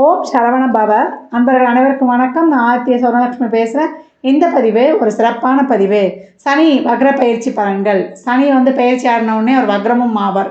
ஓம் சரவண பவ. அன்பர்கள் அனைவருக்கும் வணக்கம். நான் ஆத்திய சௌரலட்சுமி பேசுகிறேன் இந்த பதிவு ஒரு சிறப்பான பதிவு. சனி வக்ர பயிற்சி பலன்கள். சனி வந்து பயிற்சி ஆடினவுடனே ஒரு வக்ரமும் ஆவார்.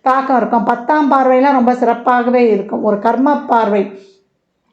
தாக்கம் இருக்கும். பத்தாம் பார்வையெல்லாம் ரொம்ப சிறப்பாகவே இருக்கும். ஒரு கர்ம பார்வை.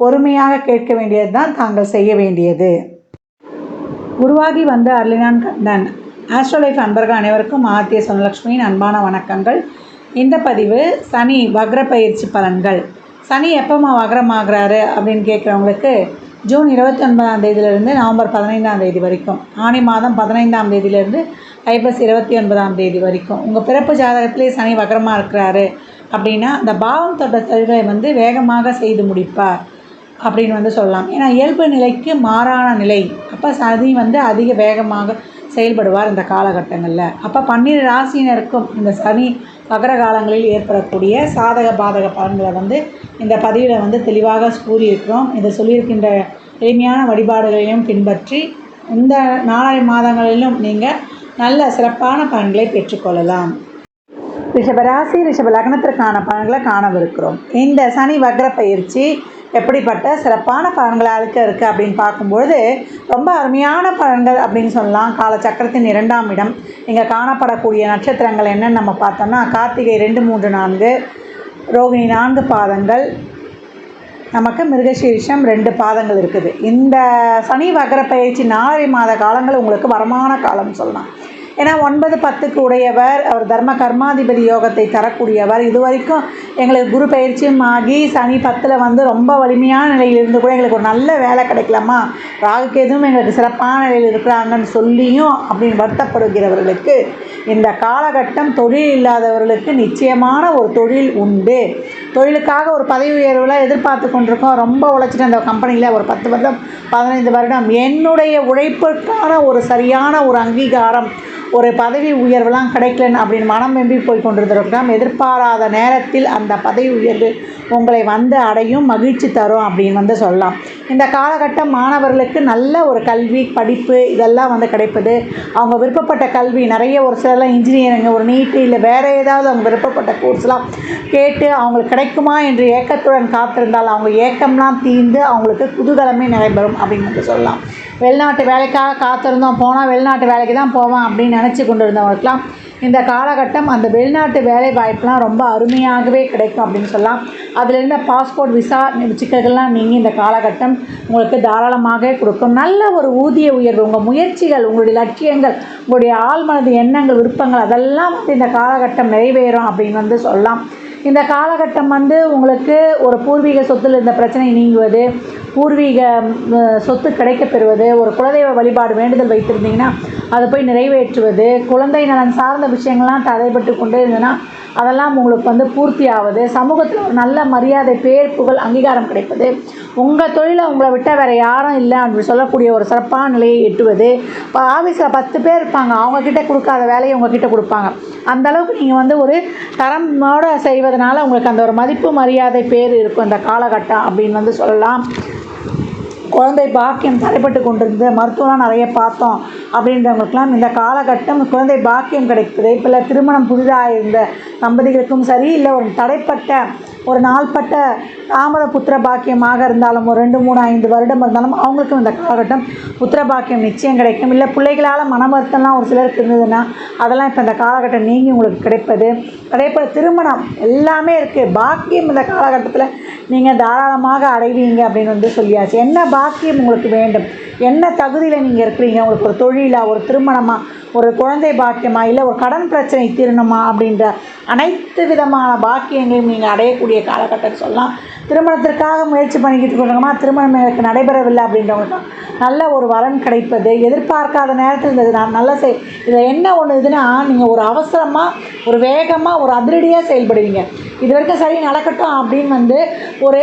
பொறுமையாக கேட்க வேண்டியது தான் தாங்கள் செய்ய வேண்டியது. உருவாகி வந்த அர்லினான் கண்ணன். ஆஸ்ட்ரோலைஃப் அன்பர்கள் அனைவருக்கும் ஆர்த்திய சொன்னலட்சுமியின் அன்பான வணக்கங்கள். இந்த பதிவு சனி வக்ர பயிற்சி பலன்கள். சனி எப்போம்மா வக்ரமாகிறாரு அப்படின்னு கேட்குறவங்களுக்கு ஜூன் இருபத்தி ஒன்பதாம் தேதியிலிருந்து நவம்பர் பதினைந்தாம் தேதி வரைக்கும் ஆணி மாதம் பதினைந்தாம் தேதியிலிருந்து ஐப்பசி இருபத்தி ஒன்பதாம் தேதி வரைக்கும். உங்கள் பிறப்பு ஜாதகத்திலே சனி வக்ரமாக இருக்கிறாரு அப்படின்னா அந்த பாவம் தொட்ட தொழிலை வந்து வேகமாக செய்து முடிப்பார். அப்படின்னு வந்து சொல்லலாம். ஏன்னா இயல்பு நிலைக்கு மாறான நிலை. அப்போ சனி வந்து அதிக வேகமாக செயல்படுவார் இந்த காலகட்டங்களில். அப்போ பன்னிரு ராசியினருக்கும் இந்த சனி மகர காலங்களில் ஏற்படக்கூடிய சாதக பாதக பலன்களை வந்து இந்த பதிவில் வந்து தெளிவாக கூறியிருக்கிறோம். இதை சொல்லியிருக்கின்ற எளிமையான வழிபாடுகளையும் பின்பற்றி இந்த நாலரை மாதங்களிலும் நீங்கள் நல்ல சிறப்பான பலன்களை பெற்றுக்கொள்ளலாம். ரிஷபராசி ரிஷப லக்னத்திற்கான பலன்களை காணவிருக்கிறோம். இந்த சனி வக்ர பயிற்சி எப்படிப்பட்ட சிறப்பான பலன்களை அழுக்க இருக்குது அப்படின்னு பார்க்கும்பொழுது ரொம்ப அருமையான பலன்கள் அப்படின்னு சொல்லலாம். காலச்சக்கரத்தின் இரண்டாம் இடம். இங்கே காணப்படக்கூடிய நட்சத்திரங்கள் என்னென்னு நம்ம பார்த்தோம்னா கார்த்திகை ரெண்டு மூன்று நான்கு ரோகிணி நான்கு பாதங்கள் நமக்கு மிருகசீரிஷம் ரெண்டு பாதங்கள் இருக்குது. இந்த சனி வகர பயிற்சி நாலரை மாத காலங்கள் உங்களுக்கு வரமான காலம்னு சொல்லலாம். ஏன்னா ஒன்பது பத்துக்கு உடையவர் அவர் தர்ம கர்மாதிபதி யோகத்தை தரக்கூடியவர். இது வரைக்கும் எங்களுக்கு குரு பயிற்சியும் ஆகி சனி பத்தில் வந்து ரொம்ப வலிமையான நிலையில் இருந்து கூட எங்களுக்கு ஒரு நல்ல வேலை கிடைக்கலாமா ராகுக்கு எதுவும் எங்களுக்கு சிறப்பான நிலையில் இருக்கிறாங்கன்னு சொல்லியும் அப்படின்னு வருத்தப்படுகிறவர்களுக்கு இந்த காலகட்டம் தொழில் இல்லாதவர்களுக்கு நிச்சயமான ஒரு தொழில் உண்டு. தொழிலுக்காக ஒரு பதவி உயர்வில் எதிர்பார்த்து கொண்டிருக்கோம். ரொம்ப உழைச்சிட்டு அந்த கம்பெனியில் ஒரு பத்து வருடம் பதினைந்து வருடம். என்னுடைய உழைப்புக்கான ஒரு சரியான ஒரு அங்கீகாரம் ஒரு பதவி உயர்வுலாம் கிடைக்கலன்னு அப்படின்னு மனம் வெம்பி போய் கொண்டிருந்திருக்கலாம். எதிர்பாராத நேரத்தில் அந்த பதவி உயர்வு உங்களை வந்து அடையும் மகிழ்ச்சி தரும் அப்படின்னு வந்து சொல்லலாம். இந்த காலகட்டம் மாணவர்களுக்கு நல்ல ஒரு கல்வி படிப்பு இதெல்லாம் வந்து கிடைப்பது. அவங்க விருப்பப்பட்ட கல்வி நிறைய ஒரு சிலர்லாம் இன்ஜினியரிங் ஒரு நீட்டு இல்லை வேறு ஏதாவது அவங்க விருப்பப்பட்ட கோர்ஸ்லாம் கேட்டு அவங்களுக்கு கிடைக்குமா என்று ஏக்கத்துடன் காத்திருந்தால் அவங்க ஏக்கம்லாம் தீர்ந்து அவங்களுக்கு குதூகலமே நடைபெறும் அப்படின்னு வந்து சொல்லலாம். வெளிநாட்டு வேலைக்காக காத்திருந்தோம். போனால் வெளிநாட்டு வேலைக்கு தான் போவோம் அப்படின்னு நினச்சி கொண்டு இருந்தவங்களுக்கெல்லாம் இந்த காலகட்டம் அந்த வெளிநாட்டு வேலை வாய்ப்புலாம் ரொம்ப அருமையாகவே கிடைக்கும் அப்படின்னு சொல்லலாம். அதில் இருந்த பாஸ்போர்ட் விசா சிக்கல்கள்லாம் நீங்கள் இந்த காலகட்டம் உங்களுக்கு தாராளமாக கொடுக்கும். நல்ல ஒரு ஊதிய உயர்வு உங்கள் முயற்சிகள் உங்களுடைய லட்சியங்கள் உங்களுடைய ஆழ்மனது எண்ணங்கள் விருப்பங்கள் அதெல்லாம் வந்து இந்த காலகட்டம் நிறைவேறும் அப்படின்னு வந்து சொல்லலாம். இந்த காலகட்டம் வந்து உங்களுக்கு ஒரு பூர்வீக சொத்தில் இருந்த பிரச்சனை நீங்குவது பூர்வீக சொத்து கிடைக்கப்பெறுவது ஒரு குலதெய்வ வழிபாடு வேண்டுதல் வைத்திருந்தீங்கன்னா அதை போய் நிறைவேற்றுவது குழந்தை நலன் சார்ந்த விஷயங்கள்லாம் தடைபட்டு கொண்டே இருந்ததுன்னா அதெல்லாம் உங்களுக்கு வந்து பூர்த்தி ஆகுது சமூகத்தில் ஒரு நல்ல மரியாதை பேர் புகழ் அங்கீகாரம் கிடைப்பது. உங்கள் தொழிலை உங்களை விட்டால் வேறு யாரும் இல்லை அப்படின்னு சொல்லக்கூடிய ஒரு சிறப்பான நிலையை எட்டுவது. இப்போ ஆஃபீஸில் பத்து பேர் இருப்பாங்க. அவங்கக்கிட்ட கொடுக்காத வேலையை உங்ககிட்ட கொடுப்பாங்க. அந்த அளவுக்கு நீங்கள் வந்து ஒரு தரமோடு செய்வதனால உங்களுக்கு அந்த ஒரு மதிப்பு மரியாதை பேர் இருக்கும். இந்த காலகட்டம் அப்படின்னு வந்து சொல்லலாம். குழந்தை பாக்கியம் தடைப்பட்டு கொண்டிருந்தது. மருத்துவம்லாம் நிறைய பார்த்தோம் அப்படின்றவங்களுக்கெல்லாம் இந்த காலகட்டம் குழந்தை பாக்கியம் கிடைக்குது இப்போ இல்லை திருமணம் புதிதாக இருந்த தம்பதிகளுக்கும் சரி இல்லை ஒரு தடைப்பட்ட ஒரு நாள்பட்ட தாமத புத்திர பாக்கியமாக இருந்தாலும் ஒரு ரெண்டு மூணு ஐந்து வருடம் இருந்தாலும் அவங்களுக்கும் இந்த காலகட்டம் புத்திர பாக்கியம் நிச்சயம் கிடைக்கும். இல்லை பிள்ளைகளால் மனமருத்தம்லாம் ஒரு சிலருக்கு இருந்ததுன்னா அதெல்லாம் இப்போ இந்த காலகட்டம் நீங்கி உங்களுக்கு கிடைப்பது. அதே போல் திருமணம் எல்லாமே இருக்குது பாக்கியம் இந்த காலகட்டத்தில் நீங்கள் தாராளமாக அடைவீங்க அப்படின்னு வந்து சொல்லியாச்சு. என்ன பாக்கியம் உங்களுக்கு வேண்டும்? என்ன தகுதியில் நீங்கள் இருக்கிறீங்க? உங்களுக்கு ஒரு தொழிலாக ஒரு திருமணமாக ஒரு குழந்தை பாக்கியமாக இல்லை ஒரு கடன் பிரச்சனை தீரணுமா அப்படின்ற அனைத்து விதமான பாக்கியங்களையும் நீங்கள் அடையக்கூடிய காலகட்டம் சொல்லலாம். திருமணத்திற்காக முயற்சி பண்ணிக்கிட்டு இருக்கோமா திருமணம் எனக்கு நடைபெறவில்லை அப்படின்றவங்களுக்கும் நல்ல ஒரு வரன் கிடைப்பது எதிர்பார்க்காத நேரத்தில் இந்த நான் நல்ல செய் இதில் என்ன ஒன்று இதுன்னா நீங்கள் ஒரு அவசரமாக ஒரு வேகமாக ஒரு அதிரடியாக செயல்படுவீங்க. இது வரைக்கும் சரி நடக்கட்டும் அப்படின்னு வந்து ஒரு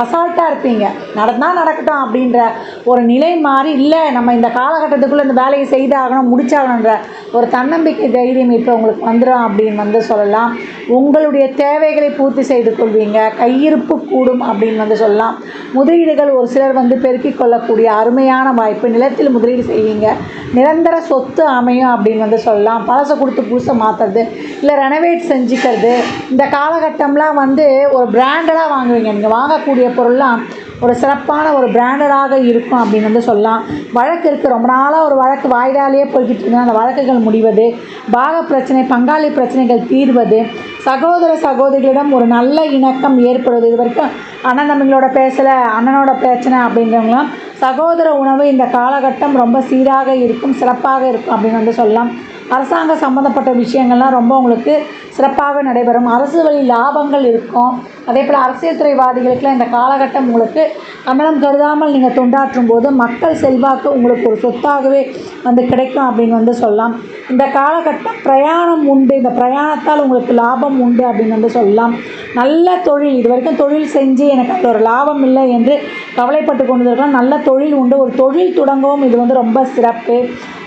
அசால்ட்டாக இருப்பீங்க. நடந்தால் நடக்கட்டும் அப்படின்ற ஒரு நிலை மாறி இல்லை நம்ம இந்த காலகட்டத்துக்குள்ளே இந்த வேலையை செய்தாகணும் முடிச்சாகணுன்ற ஒரு தன்னம்பிக்கை தைரியம் இப்போ உங்களுக்கு வந்துடும் அப்படின்னு வந்து சொல்லலாம். உங்களுடைய தேவைகளை பூர்த்தி செய்து கொள்வீங்க. கையிருப்பு கூடும் அப்படின்னு வந்து சொல்லலாம். முதலீடுகள் ஒரு சிலர் வந்து பெருக்கிக் கொள்ளக்கூடிய அருமையான வாய்ப்பு. நிலத்தில் முதலீடு செய்வீங்க. நிரந்தர சொத்து அமையும் அப்படின்னு வந்து சொல்லலாம். பழசை கொடுத்து புதுசை மாற்றுறது இல்லை ரெனவேட் செஞ்சுக்கிறது. இந்த காலகட்டம்லாம் வந்து ஒரு பிராண்டடாக வாங்குவீங்க. நீங்கள் வாங்கக்கூடிய பொருள்லாம் ஒரு சிறப்பான ஒரு பிராண்டடாக இருக்கும் அப்படின்னு வந்து சொல்லலாம். வழக்கு இருக்குது ரொம்ப நாளாக ஒரு வழக்கு வாயிடாலேயே போய்கிட்டு இருந்தால் அந்த வழக்குகள் முடிவது பாக பிரச்சனை பங்காளி பிரச்சனைகள் தீர்வது சகோதர சகோதரிகளிடம் ஒரு நல்ல இணக்கம் ஏற்படுவது. இது வரைக்கும் அண்ணன் தம்பிங்களோட பேசலை அண்ணனோட பிரச்சனை அப்படின்றவங்களாம் சகோதர உணவு இந்த காலகட்டம் ரொம்ப சீராக இருக்கும் சிறப்பாக இருக்கும் அப்படின்னு வந்து சொல்லலாம். அரசாங்க சம்மந்தப்பட்ட விஷயங்கள்லாம் ரொம்ப உங்களுக்கு சிறப்பாக நடைபெறும். அரசு வழி லாபங்கள் இருக்கும். அதே போல் அரசியல் துறைவாதிகளுக்கெல்லாம் இந்த காலகட்டம் உங்களுக்கு அமலம் கருதாமல் நீங்கள் தொண்டாற்றும் போது மக்கள் செல்வாக்கு உங்களுக்கு ஒரு சொத்தாகவே வந்து கிடைக்கும் அப்படின்னு வந்து சொல்லலாம். இந்த காலகட்டம் பிரயாணம் உண்டு. இந்த பிரயாணத்தால் உங்களுக்கு லாபம் உண்டு அப்படின்னு வந்து சொல்லலாம். நல்ல தொழில் இது வரைக்கும் தொழில் செஞ்சு எனக்கு அது ஒரு லாபம் இல்லை என்று கவலைப்பட்டு கொண்டு இருக்கலாம் நல்ல தொழில் தொழில் உண்டு. ஒரு தொழில் தொடங்கவும் இது வந்து ரொம்ப சிறப்பு.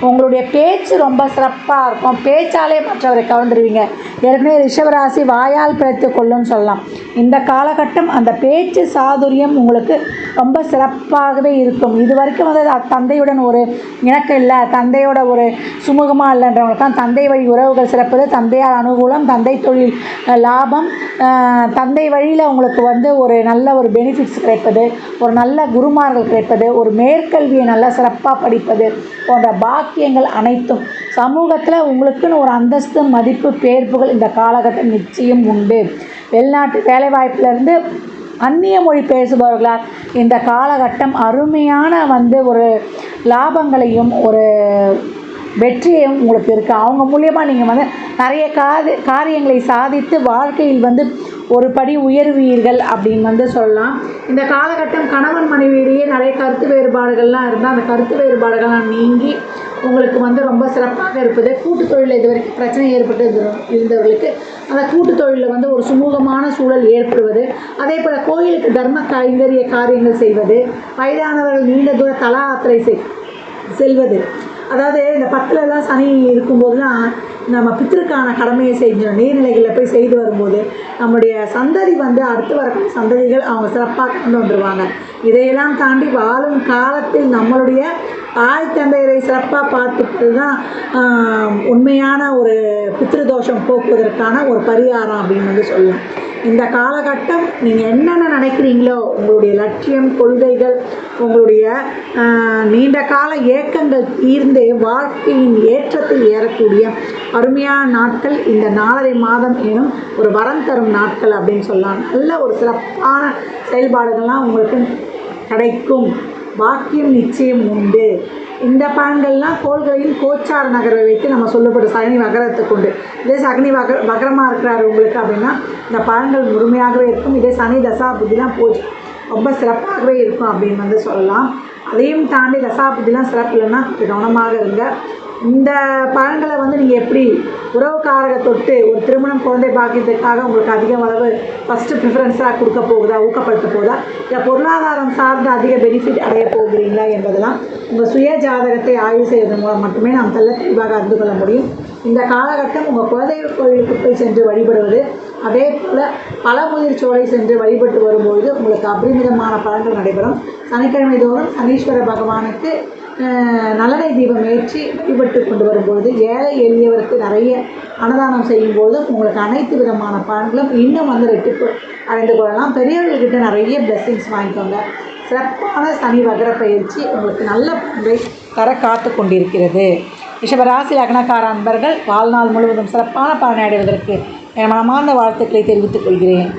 உங்களுடைய பேச்சு ரொம்ப சிறப்பாக இருக்கும். பேச்சாலே மற்றவரை கவர்ந்துருவீங்க. ஏற்கனவே ரிஷபராசி வாயால் பிழைத்து கொள்ளும்னு சொல்லலாம். இந்த காலகட்டம் அந்த பேச்சு சாதுரியம் உங்களுக்கு ரொம்ப சிறப்பாகவே இருக்கும். இது வரைக்கும் வந்து தந்தையுடன் ஒரு இணக்கம் இல்லை. தந்தையோட ஒரு சுமூகமாக இல்லைன்றவங்களுக்கு தான் தந்தை வழி உறவுகள் சிறப்பது. தந்தையார் அனுகூலம் தந்தை தொழில் லாபம். தந்தை வழியில் உங்களுக்கு வந்து ஒரு நல்ல ஒரு பெனிஃபிட்ஸ் கிடைப்பது. ஒரு நல்ல குருமார்கள் கிடைப்பது. ஒரு மேற்கல்வியை நல்லா சிறப்பாக படிப்பது போன்ற பாக்கியங்கள் அனைத்தும் சமூகத்தில் உங்களுக்குன்னு ஒரு அந்தஸ்து மதிப்பு பேர்ப்புகள் இந்த காலகட்டம் நிச்சயம் உண்டு. வெளிநாட்டு வேலைவாய்ப்பிலேருந்து அந்நிய மொழி பேசுபவர்களால் இந்த காலகட்டம் அருமையான வந்து ஒரு லாபங்களையும் ஒரு வெற்றியும் உங்களுக்கு இருக்குது அவங்க மூலியமாக நீங்கள் வந்து நிறைய காது காரியங்களை சாதித்து வாழ்க்கையில் வந்து ஒரு படி உயர்வீர்கள் அப்படின்னு வந்து சொல்லலாம். இந்த காலகட்டம் கணவன் மனைவியிலேயே நிறைய கருத்து வேறுபாடுகள்லாம் இருந்தால் அந்த கருத்து வேறுபாடுகள்லாம் நீங்கி உங்களுக்கு வந்து ரொம்ப சிறப்பாக இருப்பது. கூட்டு தொழிலில் இது வரைக்கும் பிரச்சனை ஏற்பட்டு இருந்தவர்களுக்கு. அந்த கூட்டு தொழிலில் வந்து ஒரு சுமூகமான சூழல் ஏற்படுவது. அதே போல் கோயிலுக்கு தர்ம கைங்கரிய காரியங்கள் செய்வது. வயதானவர்கள் நீண்ட தூர தலா யாத்திரை செல்வது. அதாவது இந்த பத்துலலாம் சனி இருக்கும்போதெல்லாம் நம்ம பித்திருக்கான கடமையை செஞ்சோம் நீர்நிலைகளில் போய் செய்து வரும்போது நம்முடைய சந்ததி வந்து அடுத்து வரக்கூடிய சந்ததிகள் அவங்க சிறப்பாக கொண்டு வந்துடுவாங்க இதையெல்லாம் தாண்டி வாழும் காலத்தில் நம்மளுடைய தாய் தந்தையரை சிறப்பாக பார்த்துக்கிறது தான் உண்மையான ஒரு பித்திருதோஷம் போக்குவதற்கான ஒரு பரிகாரம் அப்படின்னு வந்து சொல்லலாம். இந்த காலகட்டம் நீங்கள் என்னென்ன நினைக்கிறீங்களோ உங்களுடைய லட்சியம் கொள்கைகள் உங்களுடைய நீண்ட கால ஏக்கங்கள் தீர்ந்து வாழ்க்கையின் ஏற்றத்தில் ஏறக்கூடிய அருமையான நாட்கள். இந்த நாலரை மாதம் எனும் ஒரு வரம் தரும் நாட்கள் அப்படின்னு சொல்லலாம். நல்ல ஒரு சிறப்பான செயல்பாடுகள்லாம் உங்களுக்கு கிடைக்கும். பாக்கியம் நிச்சயம் உண்டு. இந்த பலன்கள்லாம் கோள்களையும் கோச்சார நகரை வைத்து நம்ம சொல்லப்படும் சனி வகரத்துக்கு உண்டு. இதே சனி வக வகரமாக இருக்கிறாரு உங்களுக்கு அப்படின்னா இந்த பலன்கள் முழுமையாகவே இருக்கும். இதே சனி தசா புத்திலாம் போச்சு ரொம்ப சிறப்பாகவே இருக்கும் அப்படின்னு வந்து சொல்லலாம். அதையும் தாண்டி தசாபுத்திலாம் சிறப்பு இல்லைன்னா கவனமாக இருங்க. இந்த பலன்களை வந்து நீங்கள் எப்படி உறவுக்காரக தொட்டு ஒரு திருமணம் குழந்தை பாக்கியத்துக்காக உங்களுக்கு அதிக அளவு ஃபஸ்ட்டு ப்ரிஃபரன்ஸாக கொடுக்க போகுதா ஊக்கப்படுத்த போகுதா? இல்லை பொருளாதாரம் சார்ந்த அதிக பெனிஃபிட் அடைய போகிறீங்களா என்பதெல்லாம் உங்கள் சுய ஜாதகத்தை ஆய்வு செய்வதன் மூலம் மட்டுமே நாம் தெல்ல தெளிவாக அறிந்து கொள்ள முடியும். இந்த காலகட்டம் உங்கள் குலதெய்வ கோயிலுக்கு போய் சென்று வழிபடுவது அதே போல் பழமுதிர் சோலை சென்று வழிபட்டு வரும்பொழுது உங்களுக்கு அபரிமிதமான பலன்கள் நடைபெறும். சனிக்கிழமை தோறும் சனீஸ்வர பகவானுக்கு நலனை தீபம் ஏற்றி வழிபட்டு கொண்டு வரும்பொழுது ஏழை எளியவருக்கு நிறைய அன்னதானம் செய்யும்போது உங்களுக்கு அனைத்து விதமான பலன்களும் இன்னும் வந்து ரெட்டிப்பு அடைந்து கொள்ளலாம். பெரியவர்கள்கிட்ட நிறைய பிளெஸ்ஸிங்ஸ் வாங்கிக்கோங்க. சிறப்பான சனி வகர பயிற்சி உங்களுக்கு நல்ல பலன்களை தர காத்து கொண்டிருக்கிறது. ரிஷபராசி லக்னக்கார அன்பர்கள் வாழ்நாள் முழுவதும் சிறப்பான பலனை அடைவதற்கு என் மனமார்ந்த வாழ்த்துக்களை தெரிவித்துக் கொள்கிறேன்.